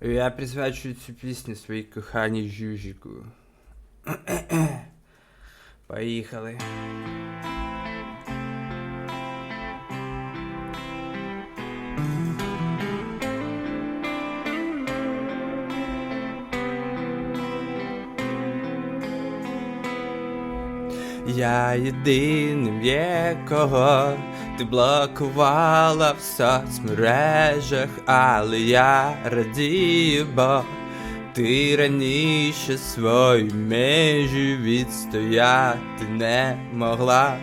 Я присвячую цю пісню своїй коханій Жюжіку. Поїхали. Я єдиним є кого ти блокувала в соцмережах, але я радію, бо ти раніше свої межі відстояти не могла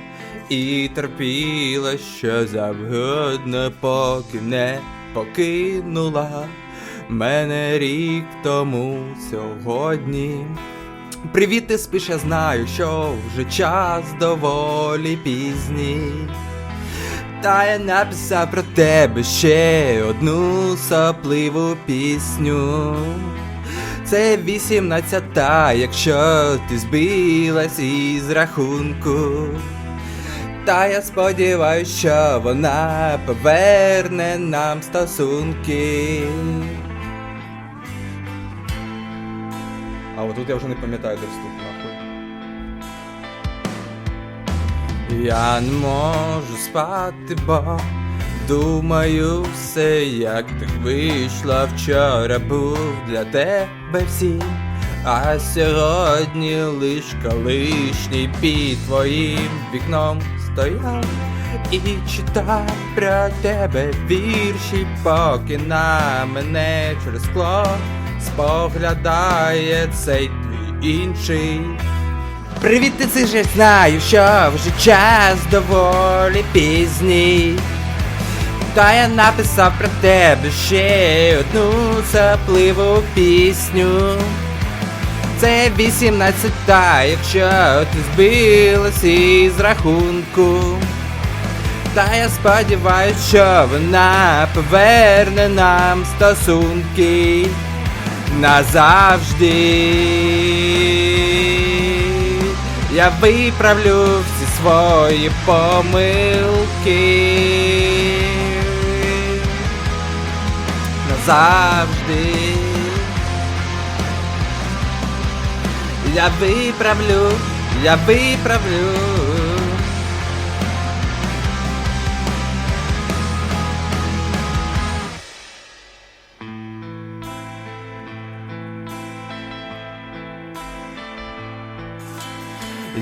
і терпіла що завгодно, поки не покинула мене рік тому сьогодні. Привіт, ти спиш, я знаю, що вже час доволі пізній. Та я написав про тебе ще одну сопливу пісню. Це вісімнадцята, якщо ти збилась із рахунку. Та я сподіваюся, що вона поверне нам стосунки. А отут я вже не пам'ятаю, де вступ Я не можу спати, бо думаю все, як так вийшло вчора був для тебе всім. А сьогодні лиш колишній під твоїм вікном стояв і читав про тебе вірші, поки на мене через скло споглядає цей твій інший. Привіт, ти це ж знаю, що вже час доволі пізній. Та я написав про тебе ще одну сапливу пісню. Це вісімнадцята, якщо ти збилась із рахунку. Та я сподіваюсь, що вона поверне нам стосунки назавжди. Я виправлю всі свої помилки. Назавжди. Я виправлю, я виправлю.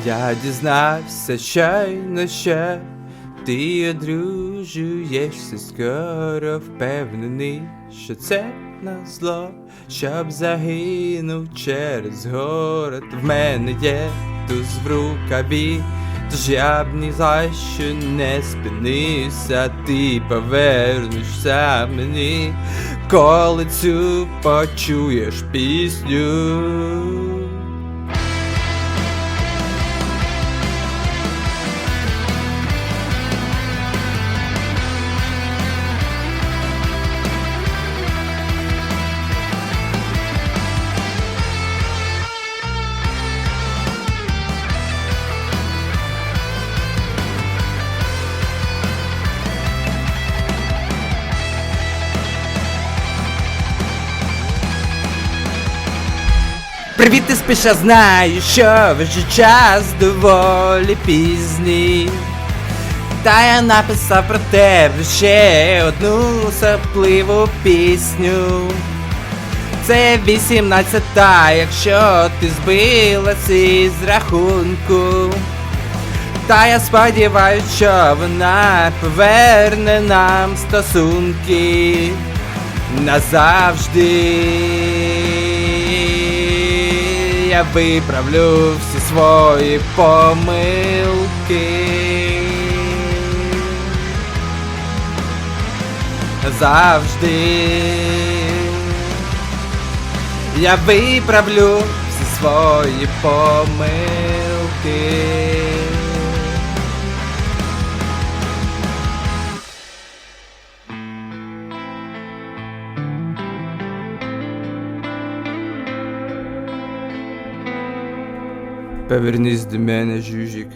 Я дізнався щойно ще ти одружуєшся скоро впевнений, що це на зло, щоб загинув через город. В мене є туз в рукаві, тож я б ні за що не спинився, ти повернешся мені, коли цю почуєш пісню. Привіт, ти спиш, я знаю, що вже час доволі пізній. Та я написав про тебе ще одну сапливу пісню. Це вісімнадцята, якщо ти збилась із рахунку. Та я сподіваюсь, що вона поверне нам стосунки назавжди. Я виправлю всі свої помилки. Завжди. Я виправлю всі свої помилки. Повернись до мене, жужик.